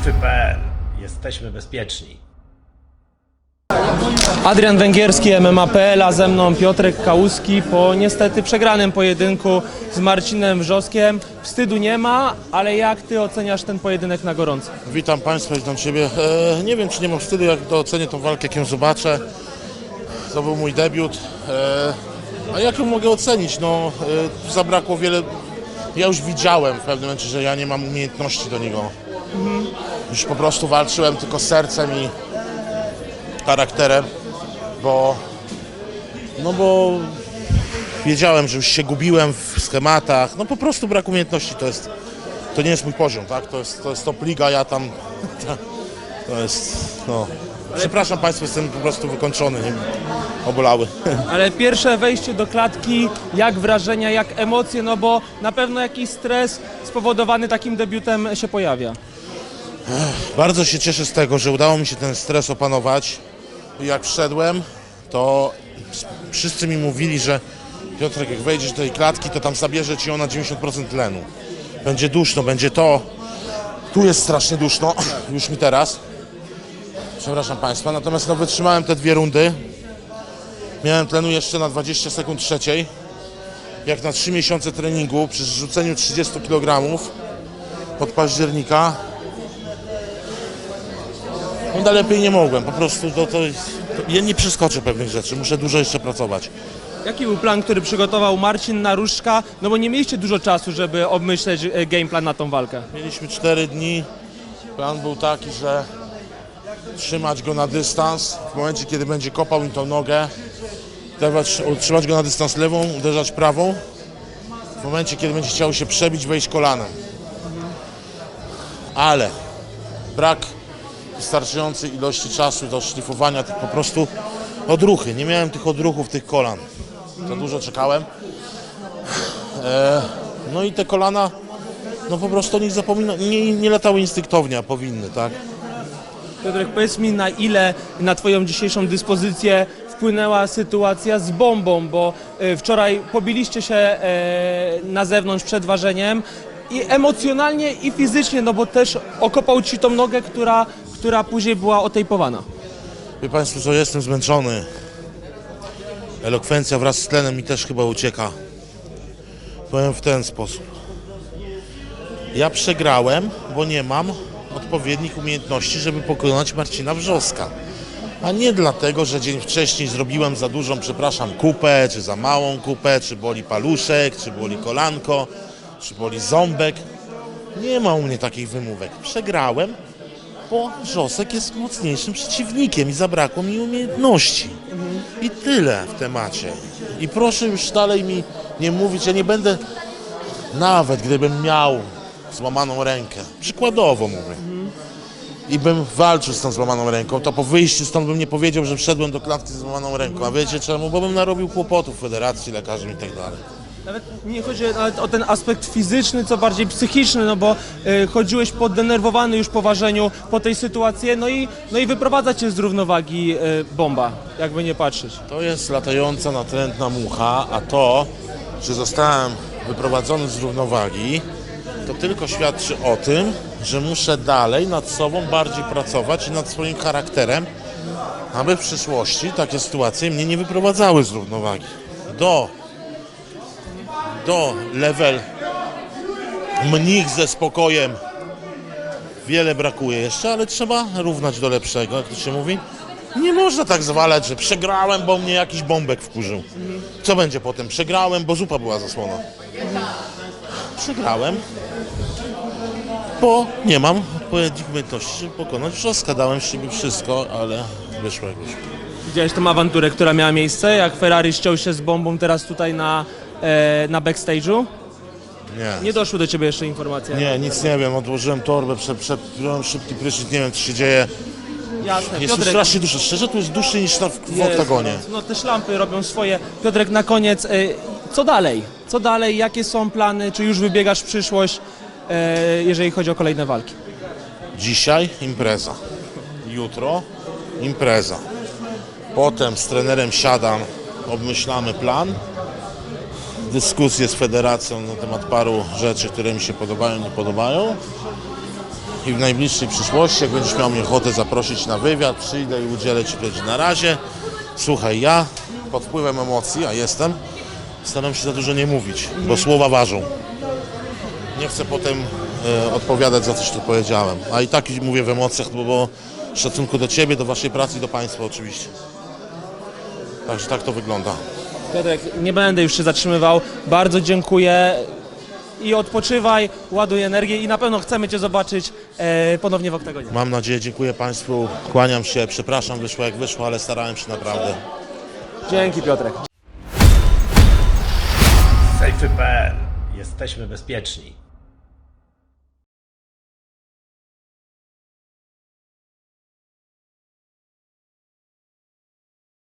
Strefy.pl. Jesteśmy bezpieczni. Adrian Węgierski, MMA.pl, a ze mną Piotrek Kałuski po niestety przegranym pojedynku z Marcinem Wrzoskiem. Wstydu nie ma, ale jak ty oceniasz ten pojedynek na gorąco? Witam Państwa, witam Ciebie. E, nie wiem, czy nie mam wstydu, jak to ocenię tą walkę, jak ją zobaczę. To był mój debiut. E, a jak ją mogę ocenić? No, e, zabrakło wiele... Ja już widziałem w pewnym momencie, że ja nie mam umiejętności do niego. Już po prostu walczyłem tylko sercem i charakterem, bo... No bo wiedziałem, że już się gubiłem w schematach. No po prostu brak umiejętności to jest to nie jest mój poziom, tak? To jest, to jest top liga, ja tam. To jest. No. Przepraszam Państwa, jestem po prostu wykończony, nie? obolały. Ale pierwsze wejście do klatki, jak wrażenia, jak emocje, no bo na pewno jakiś stres spowodowany takim debiutem się pojawia. Bardzo się cieszę z tego, że udało mi się ten stres opanować. Jak wszedłem, to wszyscy mi mówili, że Piotrek, jak wejdziesz do tej klatki, to tam zabierze ci ona 90% tlenu. Będzie duszno, będzie to. Tu jest strasznie duszno, już mi teraz. Przepraszam Państwa, natomiast no, wytrzymałem te dwie rundy. Miałem tlenu jeszcze na 20 sekund trzeciej. Jak na 3 miesiące treningu przy rzuceniu 30 kg od października, no da lepiej nie mogłem, po prostu to, to, jest- to ja nie przeskoczę pewnych rzeczy, muszę dużo jeszcze pracować. Jaki był plan, który przygotował Marcin Naruszka? No bo nie mieliście dużo czasu, żeby obmyśleć e, game plan na tą walkę. Mieliśmy 4 dni, plan był taki, że trzymać go na dystans, w momencie kiedy będzie kopał mi tą nogę, dawać, trzymać go na dystans lewą, uderzać prawą, w momencie kiedy będzie chciał się przebić, wejść kolanem. Ale brak wystarczającej ilości czasu do szlifowania tych po prostu odruchy. Nie miałem tych odruchów, tych kolan. Za dużo czekałem. E, no i te kolana, no po prostu nich zapomina, nie, nie latały instynktownie, a powinny, tak? Piotrek, powiedz mi na ile na Twoją dzisiejszą dyspozycję wpłynęła sytuacja z bombą, bo e, wczoraj pobiliście się e, na zewnątrz przed ważeniem i emocjonalnie i fizycznie, no bo też okopał Ci tą nogę, która, która później była otejpowana. Wie Państwo co, jestem zmęczony. Elokwencja wraz z tlenem mi też chyba ucieka. Powiem w ten sposób. Ja przegrałem, bo nie mam odpowiednich umiejętności, żeby pokonać Marcina Wrzoska. A nie dlatego, że dzień wcześniej zrobiłem za dużą, przepraszam, kupę, czy za małą kupę, czy boli paluszek, czy boli kolanko, czy boli ząbek. Nie ma u mnie takich wymówek. Przegrałem, bo Wrzosek jest mocniejszym przeciwnikiem i zabrakło mi umiejętności. I tyle w temacie. I proszę już dalej mi nie mówić, ja nie będę, nawet gdybym miał złamaną rękę, przykładowo mówię, i bym walczył z tą złamaną ręką, to po wyjściu stąd bym nie powiedział, że wszedłem do klatki z złamaną ręką. A wiecie czemu? Bo bym narobił kłopotów federacji, lekarzom i tak dalej. Nawet nie chodzi nawet o ten aspekt fizyczny, co bardziej psychiczny, no bo e, chodziłeś poddenerwowany już po ważeniu, po tej sytuacji, no i, no i wyprowadza cię z równowagi e, bomba, jakby nie patrzeć. To jest latająca natrętna mucha, a to, że zostałem wyprowadzony z równowagi, to tylko świadczy o tym, że muszę dalej nad sobą bardziej pracować i nad swoim charakterem, aby w przyszłości takie sytuacje mnie nie wyprowadzały z równowagi. Do, do level mnich ze spokojem wiele brakuje jeszcze, ale trzeba równać do lepszego, jak to się mówi. Nie można tak zwalać, że przegrałem, bo mnie jakiś bombek wkurzył. Co będzie potem? Przegrałem, bo zupa była zasłona. Przegrałem, bo nie mam odpowiednich umiejętności, żeby pokonać wrzoska. Dałem z siebie wszystko, ale wyszło jak. Widziałeś tą awanturę, która miała miejsce, jak Ferrari ściął się z bombą teraz tutaj na, e, na backstage'u? Nie. Nie doszły do ciebie jeszcze informacje? Nie, nic nie wiem, odłożyłem torbę, przed, przed, wziąłem szybki prysznic, nie wiem co się dzieje. Jasne, Jest tu strasznie duszy, szczerze tu jest dłuższy niż na, w, w Jest, oktagonie. No, no te szlampy robią swoje. Piotrek, na koniec, e, co dalej? Co dalej? Jakie są plany? Czy już wybiegasz w przyszłość, e, jeżeli chodzi o kolejne walki? Dzisiaj impreza. Jutro impreza. Potem z trenerem siadam, obmyślamy plan. Dyskusje z federacją na temat paru rzeczy, które mi się podobają, nie podobają. i w najbliższej przyszłości, jak będziesz miał mnie ochotę zaprosić na wywiad, przyjdę i udzielę Ci odpowiedzi. Na razie, słuchaj, ja pod wpływem emocji, a jestem, staram się za dużo nie mówić, bo słowa ważą. Nie chcę potem e, odpowiadać za coś, co powiedziałem. A i tak mówię w emocjach, bo, bo w szacunku do Ciebie, do Waszej pracy i do Państwa oczywiście. Także tak to wygląda. Piotrek, nie będę już się zatrzymywał. Bardzo dziękuję i odpoczywaj, ładuj energię i na pewno chcemy Cię zobaczyć e, ponownie w oktagonie. Mam nadzieję, dziękuję Państwu, kłaniam się, przepraszam, wyszło jak wyszło, ale starałem się naprawdę. Dzięki Piotrek. Safety.pl. Jesteśmy bezpieczni.